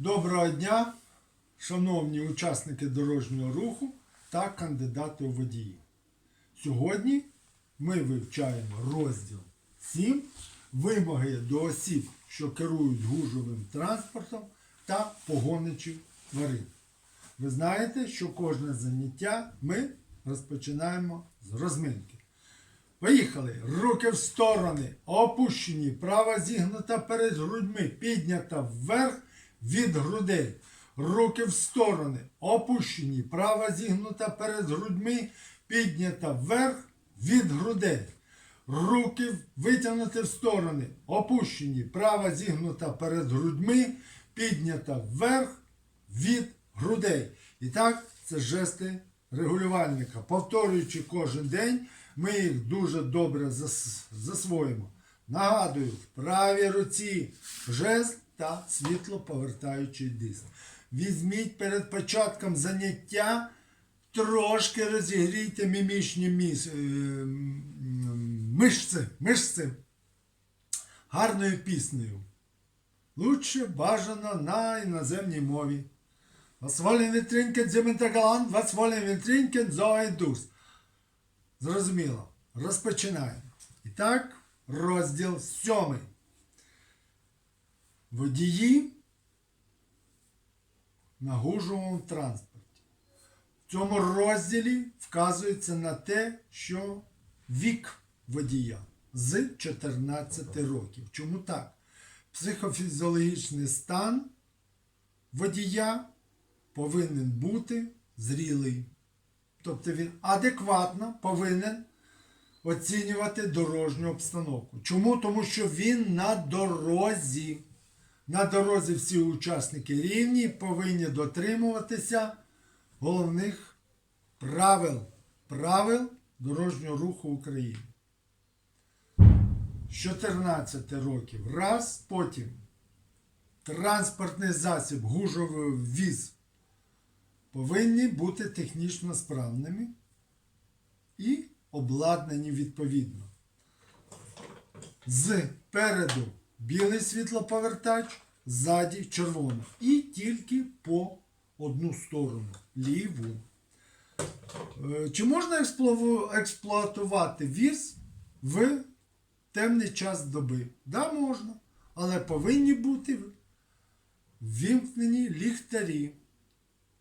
Доброго дня, шановні учасники дорожнього руху та кандидати у водії. Сьогодні ми вивчаємо розділ 7 вимоги до осіб, що керують гужовим транспортом та погоничів тварин. Ви знаєте, що кожне заняття ми розпочинаємо з розминки. Поїхали. Руки в сторони. Опущені. Права зігнута перед грудьми. Піднята вверх від грудей. Руки в сторони. Опущені. Права зігнута перед грудьми. Піднята вверх від грудей. Руки витягнуті в сторони. Опущені. Права зігнута перед грудьми. Піднята вверх від грудей. І так, це жести регулювальника. Повторюючи кожен день, ми їх дуже добре засвоїмо. Нагадую, в правій руці жест та світлоповертаючий диск. Візьміть перед початком заняття, трошки розігрійте мімічні міс... е, мишці, мишці гарною піснею. Лучше бажано на іноземній мові. Was wollen wir trinken, Sie Galant? Was wollen wir trinken, so ein Durst? Зрозуміло. Розпочинаємо. І так, розділ сьомий. Водії на гужовому транспорті. В цьому розділі вказується на те, що вік водія з 14 років. Чому так? Психофізіологічний стан водія повинен бути зрілий. Тобто він адекватно повинен оцінювати дорожню обстановку. Чому? Тому що він на дорозі. На дорозі всі учасники рівні повинні дотримуватися головних правил, правил дорожнього руху України. З 14 років раз, потім транспортний засіб, гужовий віз повинні бути технічно справними і обладнані відповідно. З переду білий світлоповертач, ззаді червоний. І тільки по одну сторону ліву. Е, Чи можна експлуатувати віз в темний час доби? Да, можна. Але повинні бути вімкнені ліхтарі.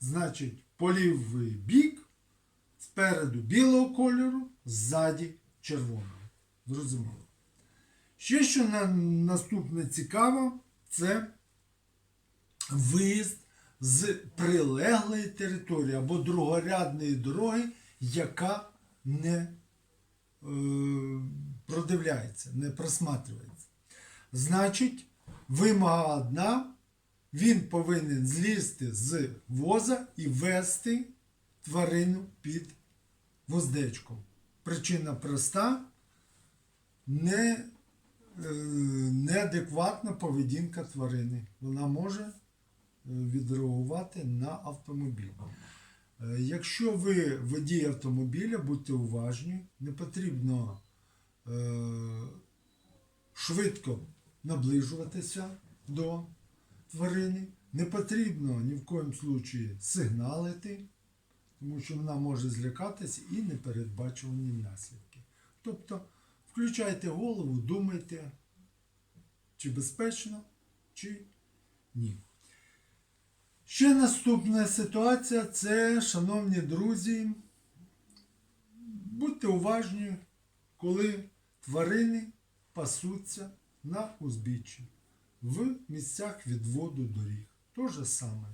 Значить, по лівий бік, спереду білого кольору, ззаді червоного. Зрозуміло. Ще що на, наступне цікаво, це виїзд з прилеглої території або другорядної дороги, яка не е, продивляється, не просматривається. Значить, вимога одна, він повинен злізти з воза і вести тварину під вуздечком. Причина проста, не, неадекватна поведінка тварини. Вона може е, відреагувати на автомобіль. Е, Якщо ви водій автомобіля, будьте уважні, не потрібно е, швидко наближуватися до тварини. Не потрібно ні в коїм случаї сигналити, тому що вона може злякатися і непередбачувані наслідки. Тобто, включайте голову, думайте, чи безпечно, чи ні. Ще наступна ситуація це, шановні друзі, будьте уважні, коли тварини пасуться на узбіччі в місцях відводу доріг. То же саме.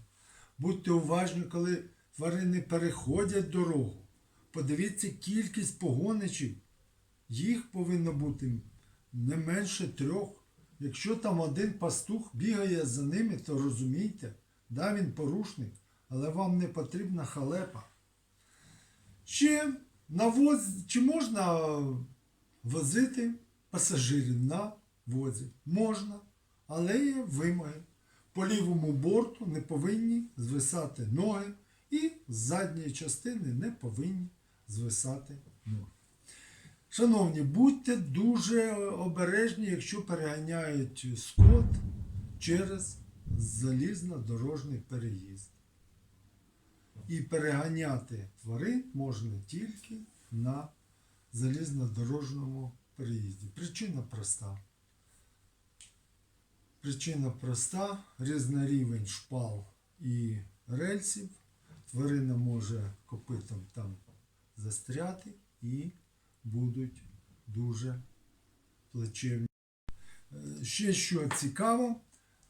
Будьте уважні, коли тварини переходять дорогу. Подивіться кількість погоничів. Їх повинно бути не менше трьох. Якщо там один пастух бігає за ними, то розумійте, да, він порушник, але вам не потрібна халепа. Ще на воз, чи можна возити пасажирів на возі? Можна, але є вимоги. По лівому борту не повинні звисати ноги і з задньої частини не повинні звисати ноги. Шановні, будьте дуже обережні, якщо переганяють скот через залізнодорожний переїзд. І переганяти тварин можна тільки на залізнодорожному переїзді. Причина проста. Причина проста, різнорівень шпал і рельсів. Тварина може копитом там застряти і будуть дуже плачевні. Е, Ще що цікаво,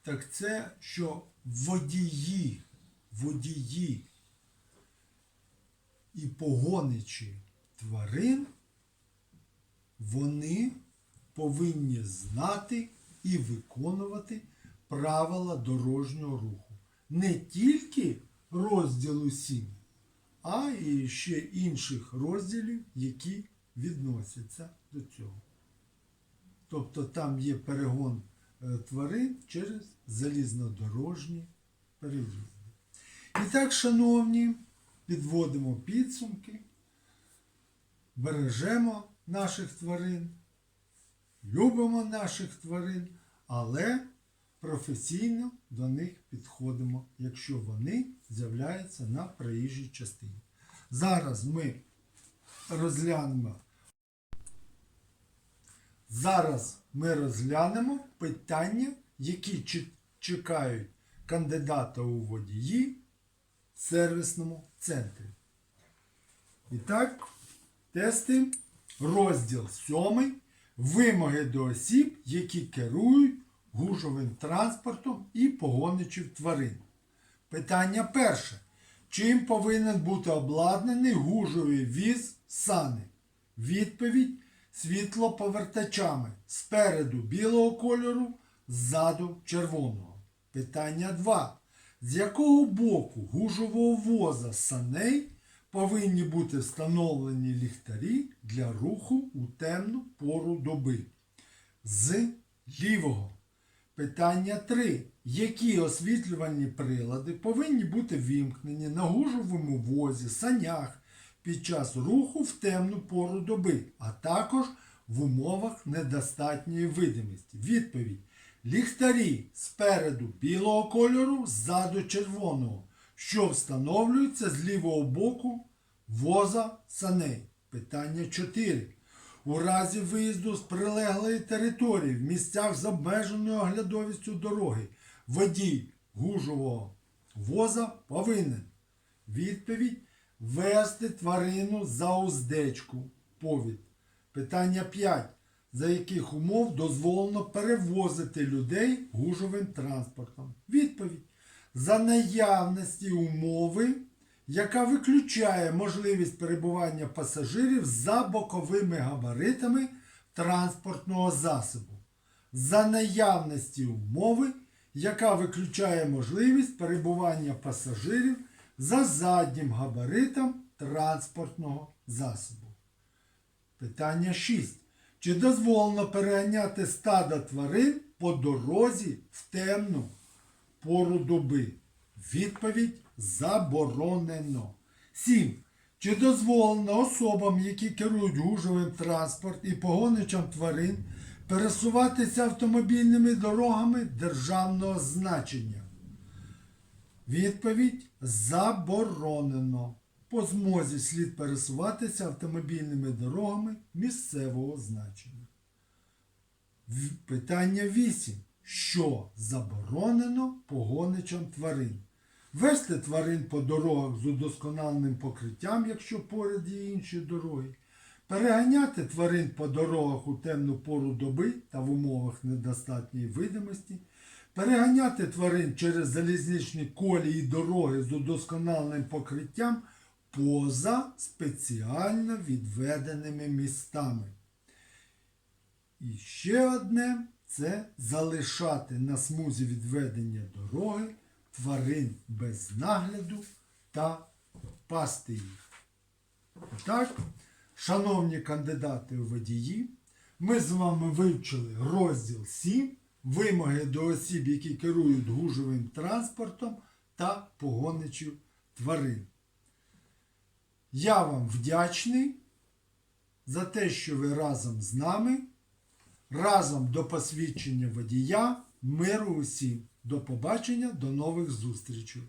так це, що водії, водії і погоничі тварин, вони повинні знати і виконувати правила дорожнього руху. Не тільки розділу 7, а і ще інших розділів, які відносяться до цього. Тобто там є перегон е, тварин через залізнодорожні переїзди. І так, шановні, підводимо підсумки, бережемо наших тварин, любимо наших тварин, але професійно до них підходимо, якщо вони з'являються на проїжджій частині. Зараз ми розглянемо. Зараз ми розглянемо питання, які чекають кандидата у водії в сервісному центрі. І так, тести, розділ 7. Вимоги до осіб, які керують гужовим транспортом і погоничів тварин. Питання перше. Чим повинен бути обладнаний гужовий віз сани? Відповідь світлоповертачами спереду білого кольору, ззаду червоного. Питання 2. З якого боку гужового воза саней повинні бути встановлені ліхтарі для руху у темну пору доби? З лівого. Питання 3. Які освітлювальні прилади повинні бути вімкнені на гужовому возі, санях під час руху в темну пору доби, а також в умовах недостатньої видимості? Відповідь. Ліхтарі спереду білого кольору, ззаду червоного, що встановлюються з лівого боку воза саней. Питання 4. У разі виїзду з прилеглої території в місцях з обмеженою оглядовістю дороги водій гужового воза повинен відповідь вести тварину за уздечку. Повід. Питання 5. За яких умов дозволено перевозити людей гужовим транспортом? Відповідь. За наявності умови, яка виключає можливість перебування пасажирів за боковими габаритами транспортного засобу. За наявності умови, яка виключає можливість перебування пасажирів за заднім габаритом транспортного засобу. Питання 6. Чи дозволено переганяти стада тварин по дорозі в темну пору доби? Відповідь заборонено. 7. Чи дозволено особам, які керують гужовим транспорт і погоничам тварин, пересуватися автомобільними дорогами державного значення? Відповідь заборонено. По змозі слід пересуватися автомобільними дорогами місцевого значення. Питання 8. Що заборонено погоничам тварин? Вести тварин по дорогах з удосконаленим покриттям, якщо поряд є інші дороги. Переганяти тварин по дорогах у темну пору доби та в умовах недостатньої видимості. Переганяти тварин через залізничні колії і дороги з удосконаленим покриттям поза спеціально відведеними містами. І ще одне це залишати на смузі відведення дороги тварин без нагляду та пасти їх. Так, шановні кандидати у водії, ми з вами вивчили розділ 7 вимоги до осіб, які керують гужовим транспортом та погоничів тварин. Я вам вдячний за те, що ви разом з нами, разом до посвідчення водія, миру усім. До побачення, до нових зустрічей!